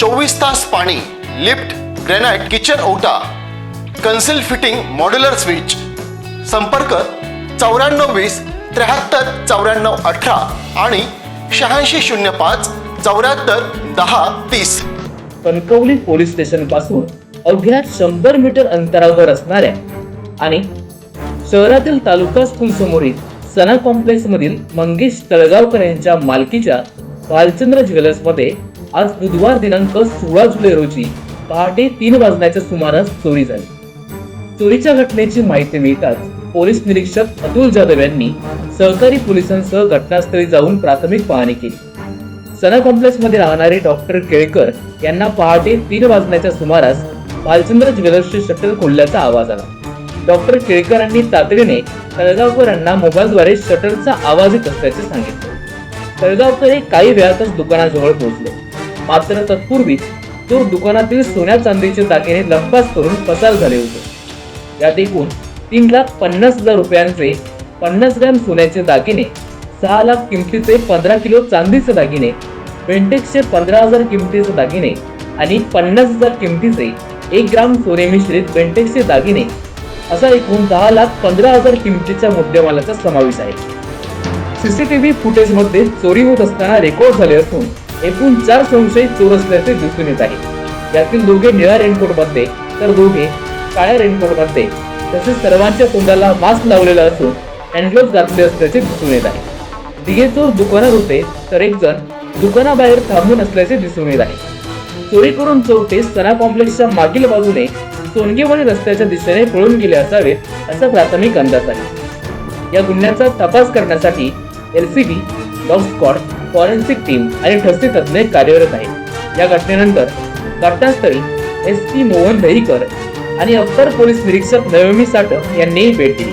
चोवीस तास पाणी लिफ्ट ग्रेनाइट किचन ओटा कन्सिल फिटिंग मॉड्युलर स्विच. संपर्क चौऱ्याण्णव वीस त्र्याहत्तर चौऱ्याण्णव अठरा आणि शहाऐंशी शून्य पाच चौऱ्याहत्तर दहा तीस. कणकवली पोलीस स्टेशनपासून अवघ्या शंभर मीटर अंतरावर असणाऱ्या आणि शहरातील तालुका स्कूल समोरील सना कॉम्प्लेक्स मधील मंगेश तळगावकर यांच्या मालकीच्या भालचंद्र ज्वेलर्समध्ये आज बुधवार दिनांक सोळा जुलै रोजी पहाटे तीन वाजण्याच्या सुमारास चोरी झाली. चोरीच्या घटनेची माहिती मिळताच पोलीस निरीक्षक अतुल जाधव यांनी सहकारी पोलिसांसह घटनास्थळी जाऊन प्राथमिक पाहणी केली. सना कॉम्प्लेक्समध्ये राहणारे डॉक्टर केळकर यांना पहाटे तीन वाजण्याच्या सुमारास भालचंद्र ज्वेलर्सचे शटर खोलल्याचा आवाज आला. डॉक्टर केळकरांनी तातडीने तळगावकरांना मोबाईलद्वारे शटरचा आवाज येत असल्याचे सांगितले. तळगावकर हे काही वेळातच दुकानाजवळ पोहोचले. मात्र तत्पूर्वी तो दुकानातील सोन्या चांदीचे दागिने लंपास करून पसार झाले होते. यात एकूण तीन लाख पन्नास हजार रुपयांचे पन्नास ग्रॅम सोन्याचे दागिने सहा लाख किमतीचे पंधरा किलो चांदीचे दागिने पेंटेक्सचे पंधरा हजार किमतीचे दागिने आणि पन्नास हजार किमतीचे एक ग्राम सोने मिश्रित बेंटेक्सचे दागिने असा एकूण दहा लाख पंधरा हजार किमतीच्या मुद्देमालाचा समावेश आहे. सीसीटीव्ही फुटेजमध्ये चोरी होत असताना रेकॉर्ड झाले असून एकूण चार संशयित चोर असल्याचे दिसून येत आहे यातील दोघे निळ्या रेनकोटमध्ये तर दोघे काळ्या रेनकोटमध्ये तसेच सर्वांच्या तोंडाला मास्क लावलेला असून हँडग्लोव्ह घातले असल्याचे दिसून येत आहे. तिघे चोर दुकानात होते तर एक जण दुकानाबाहेर थांबून असल्याचे दिसून येत आहे. चोरी करून चौथे सरा कॉम्प्लेक्सच्या मागील बाजूने सोनगेवाडी रस्त्याच्या दिशेने पळून गेले असावेत असा प्राथमिक अंदाज आहे. या गुन्ह्याचा तपास करण्यासाठी L C B dog squad forensic team आणि ठसे तज्ज्ञ कार्यरत आहेत. या घटनेनंतर घटनास्थळी एस पी मोहन दहीकर आणि अप्पर पोलीस निरीक्षक नवमी साटम यांनीही भेट दिली.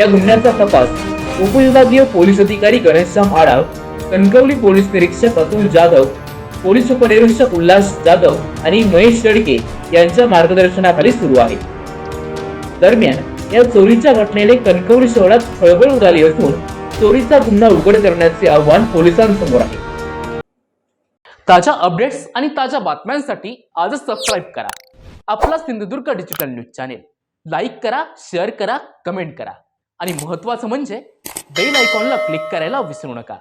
या गुन्ह्याचा तपास उपविभागीय पोलीस अधिकारी गणेशराम आढाव कणकवली पोलीस निरीक्षक अतुल जाधव पोलीस उपनिरीक्षक उल्हास जाधव आणि महेश शेडके यांच्या मार्गदर्शनाखाली सुरू आहे. दरम्यान या चोरीच्या घटनेने कणकवली शहरात खळबळ उडाली असून चोरीचा गुन्हा उघड करण्याचे आव्हान पोलिसांसमोर आहे. ताज्या अपडेट्स आणि ताज्या बातम्यांसाठी आजच सबस्क्राईब करा. आपला Sindhudurg digital news channel like करा शेअर करा कमेंट करा. आणि महत्त्वाचं म्हणजे बेल आयकॉनला क्लिक करायला विसरू नका.